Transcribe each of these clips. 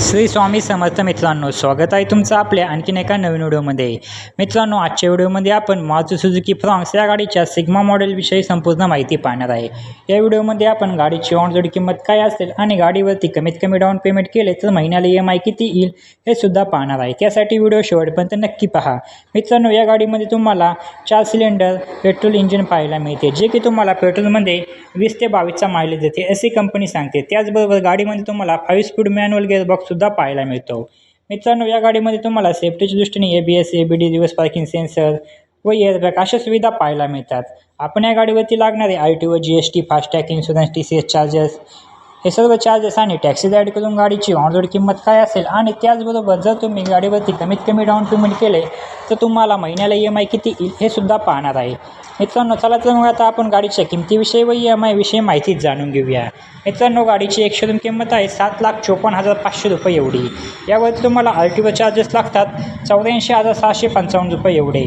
श्री स्वामी समर्थ मित्रांनो स्वागत आहे तुमचं आपल्या आणखीन एका नवीन व्हिडिओमध्ये. मित्रांनो आजच्या व्हिडिओमध्ये आपण मारुती सुझुकी फ्रॉन्क्स या गाडीच्या सिग्मा मॉडेलविषयी संपूर्ण माहिती पाहणार आहे. या व्हिडिओमध्ये आपण गाडीची ऑनरोड किंमत काय असेल आणि गाडीवरती कमीत कमी डाऊन पेमेंट केले तर महिन्याला ई एम आय किती येईल हे सुद्धा पाहणार आहे. त्यासाठी व्हिडिओ शेवटपर्यंत नक्की पहा. मित्रांनो या गाडीमध्ये तुम्हाला चार सिलेंडर पेट्रोल इंजिन पाहायला मिळते जे की तुम्हाला पेट्रोलमध्ये वीस ते बावीसचा मायलेज देते अशी कंपनी सांगते. त्याचबरोबर गाडीमध्ये तुम्हाला फाईव्ह स्पीड मॅन्युअल सुद्धा पाहायला मिळतो. मित्रांनो या गाडीमध्ये तुम्हाला सेफ्टीच्या दृष्टीने A B S A B D दिवस पार्किंग सेन्सर व एअरबॅग अशा सुविधा पाहायला मिळतात. आपण या गाडीवरती लागणारे आय टी व G S T FASTag insurance T C S charges हे सर्व चार्जेस आणि टॅक्सीज ॲड करून गाडीची ऑनरोड किंमत काय असेल आणि त्याचबरोबर जर तुम्ही गाडीवरती कमीत कमी डाऊन पेमेंट केले तर तुम्हाला महिन्याला ई एम आय किती येईल हे सुद्धा पाहणार आहे. मित्रांनो चला तर मग आता आपण गाडीच्या किमतीविषयी व ई एम आयविषयी माहिती जाणून घेऊया. मित्रांनो गाडीची एक शोरूम किंमत आहे सात लाख चोपन्न हजार पाचशे रुपये एवढी. यावरती तुम्हाला आर टी ओ चार्जेस लागतात चौऱ्याऐंशी हजार सहाशे पंचावन्न रुपये एवढे.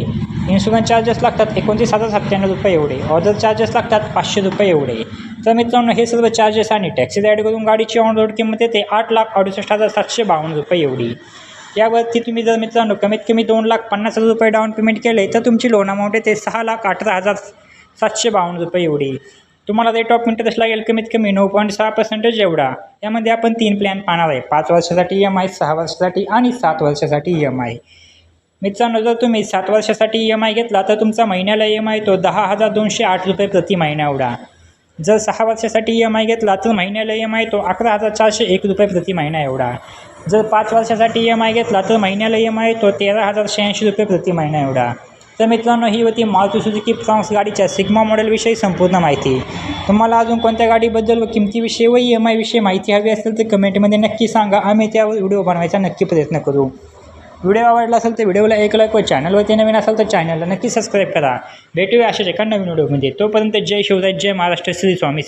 इन्स्टॉलमेंट चार्जेस लागतात एकोणतीस हजार सत्त्याण्णव रुपये एवढे. ऑर्डर चार्जेस लागतात पाचशे रुपये एवढे. तर मित्रांनो हे सर्व चार्जेस आणि टॅक्सीज ॲड करून गाडीची ऑन रोड किंमत येते आठ लाख अडुसष्ट हजार सातशे बावन्न रुपये एवढी. यावरती तुम्ही जर मित्रांनो कमीत कमी दोन लाख पन्नास हजार रुपये डाऊन पेमेंट केले तर तुमची लोन अमाऊंट येते सहा लाख अठरा हजार सातशे बावन्न रुपये एवढी. तुम्हाला रेट ऑफ इंटरेस्ट लागेल कमीत कमी नऊ पॉईंट सहा पर्सेंटेज एवढा. यामध्ये आपण तीन प्लॅन पाहणार आहे. पाच वर्षासाठी ई एम आय सहा वर्षासाठी आणि सात वर्षासाठी ई एम आय मित्रांनो जर तुम्ही सात वर्षासाठी ई एम आय घेतला तर तुमचा महिन्याला ई एम आय तो दहा हजार दोनशे आठ रुपये प्रति महिना एवढा. जर सहा वर्षासाठी ई एम आय घेतला तर महिन्याला ई एम आय तो अकरा हजार चारशे एक रुपये प्रति महिना एवढा. जर पाच वर्षासाठी ई एम आय घेतला तर महिन्याला ई एम आय तो तेरा हजार शहाऐंशी रुपये प्रति महिना एवढा. तर मित्रांनो ही होती मारुती सुझुकी फ्रॉन्क्स गाडीच्या सिग्मा मॉडेलविषयी संपूर्ण माहिती. तुम्हाला अजून कोणत्या गाडीबद्दल व किमतीविषयी व ई एम आयविषयी माहिती हवी असेल तर कमेंटमध्ये नक्की सांगा. आम्ही त्यावर व्हिडिओ बनवायचा नक्की प्रयत्न करू. व्हिडिओ आवडला असेल तर व्हिडिओला एक लाईक व चॅनलवरती नवीन असाल तर चॅनलला नक्की सबस्क्राईब करा. भेटूया अशाच एका नवीन व्हिडिओमध्ये. तोपर्यंत जय शिवराय जय महाराष्ट्र श्री स्वामी